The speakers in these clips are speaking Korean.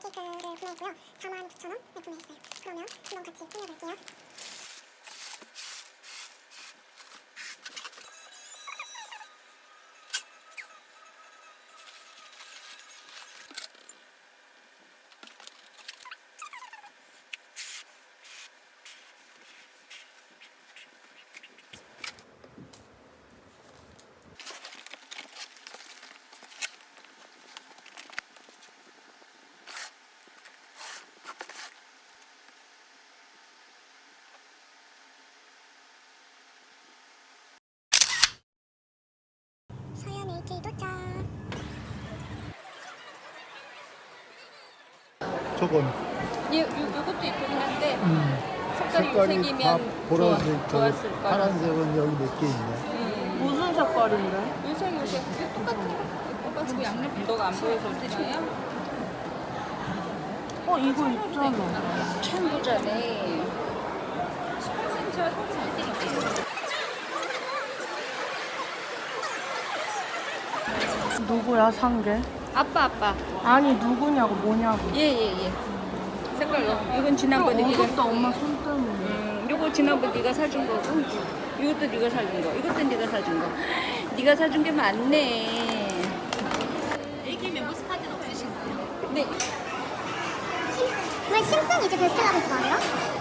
케이크를 구매했고요. 49,000원에 구매했어요. 그러면 한번 같이 꾸며볼게요. 바퀴 도착. 저건. 예, 요, 요것도 이쁘긴 한데 음. 색깔이, 색깔이 요색이면 보라색, 저 좋았을 것 파란색은 여기 몇 개 있네. 음, 무슨 색깔인데? 요색 요색 그게 똑같은 거. 오빠 지금 양옆 너가 안 보여서 어떡해요? 어 이거 있잖아. 참 보자네. 18cm와 30cm. 누구야 산 게? 아빠 아빠. 아니 누구냐고 뭐냐고. 예예 예. 색깔 이건 지난번에 네가 어둡다 엄마 손 때문에. 음, 요거 지난번 네가 사준 거고 이것도 네가 사준 거 이것도 네가 사준 거 네가 사준 게 많네 애기 멤버스 카드는 없으신가요? 네왜 심슨 이제 베스트라고 좋아해요?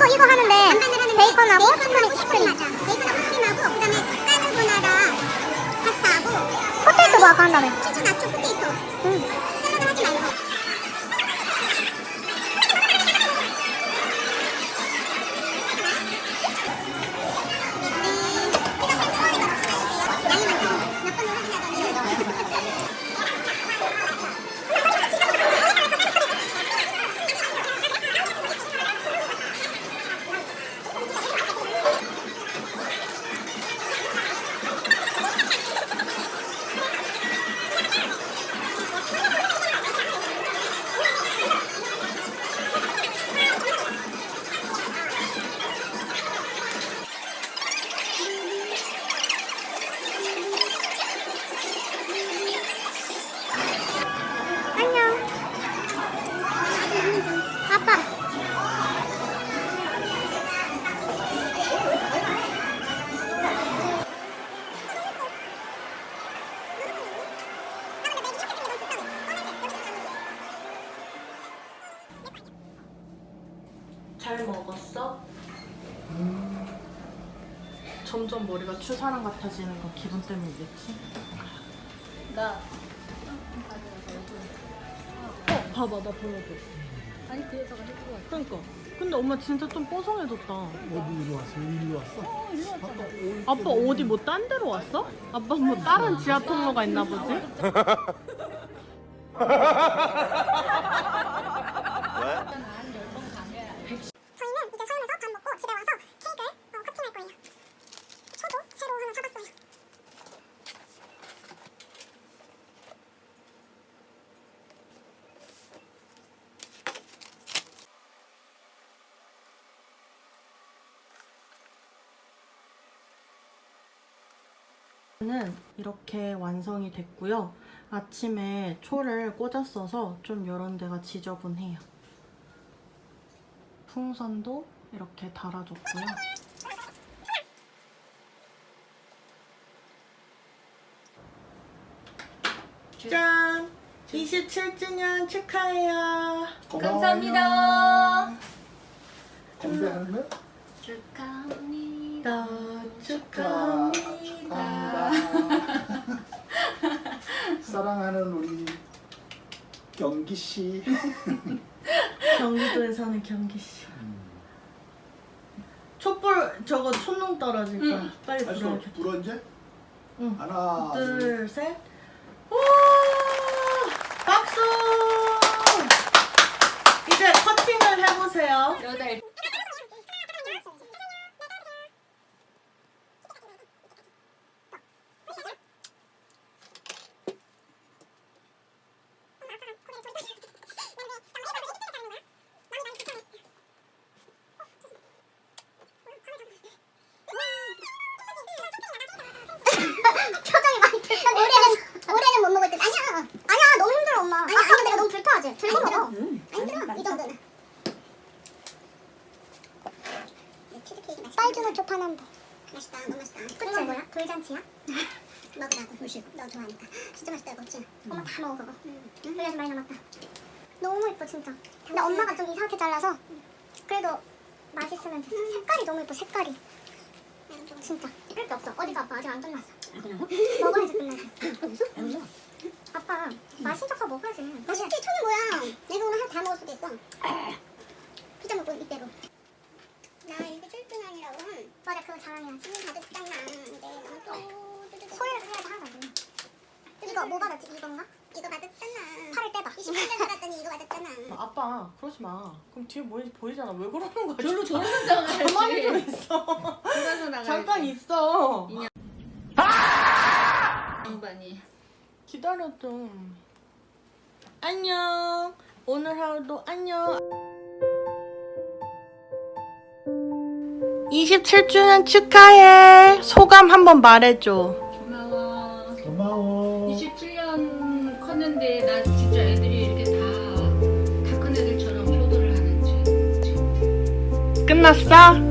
이거 이거 하는데 베이컨하고 스프링 스프링. 베이컨하고 스프링하고 그다음에 까르보나라 파스타하고 포테이토도 아까 한다며. 치즈 나초 포테이토. 응. 잘 먹었어? 점점 머리가 추사람 같아지는 거 기분 때문이겠지? 나 어 봐봐 나 보여줘. 아니 그 여자가 해주고 왔어 그러니까. 근데 엄마 진짜 좀 뽀송해졌다. 어디 이리 왔어? 일로 왔어? 어 일로 왔잖아 아빠 어디 뭐 딴 데로 왔어? 아빠 뭐 다른 지하 통로가 있나 보지? 저희는 이제 서울에서 밥 먹고 집에 와서 케이크를 어, 커팅할 거예요. 초도 새로 하나 사봤어요. 는 이렇게 완성이 됐고요. 아침에 초를 꽂았어서 좀 이런 데가 지저분해요. 풍선도 이렇게 달아줬고요. 짠! 27주년 축하해요. 감사합니다 건배하는 거야? 축하합니다 축하합니다. 사랑하는 우리 경기 씨. 경기도에 사는 경기 씨. 촛불 저거 촛농 떨어질 거야. 빨리 알았어. 불어야겠다. 불어 이제? 응. 하나, 둘. 둘, 셋. 우! 박수! 이제 커팅을 해보세요. 여덟 맞아. 들고 먹어. 음. 안 들어. 이 정도는. 음. 치즈케이크 맛있다. 빨주노 초파남보. 맛있다. 너무 맛있다. 그건 뭐야? 돌잔치야? 먹으라고. 물식. 너 좋아하니까. 진짜 맛있다 이거 지 엄마 음. 다 먹어 그거. 응. 그래서 많이 남았다. 너무 예뻐 진짜. 근데 엄마가 좀 이상하게 잘라서 그래도 맛있으면 됐어. 색깔이 너무 예뻐 색깔이. 진짜. 이럴 게 없어. 어디서 아빠 아직 안 끝났어. 아, 그냥 먹어야지 끝나지. 웃어? 안 웃어? 아빠 맛있는 척하고 먹어야지. 맛있지? 처음에 뭐야. 내가 오늘 하나 다 먹을 수도 있어. 피자 먹고 이대로. 나 이게 출근하니라고. 맞아 그거 자랑해야지. 다 듣잖아. 근데 너무 또 소리를 해야지 하나도 안 들려. 이거 뭐 받았지? 이건가? 이거 받았잖아. 팔을 떼봐. 28년 살았더니 이거 받았잖아. 아빠 그러지 마. 그럼 뒤에 뭐 보이잖아. 왜 그러는 거야? 절로 돌아서 가만히 좀. 있어. 잠깐 있어. 양반이. 기다려 좀. 안녕. 오늘 하루도 안녕. 27주년 축하해. 소감 한번 말해줘. 고마워. 고마워. 27년 컸는데 나 진짜 애들이 이렇게 다 다 큰 애들처럼 효도를 하는지. 끝났어?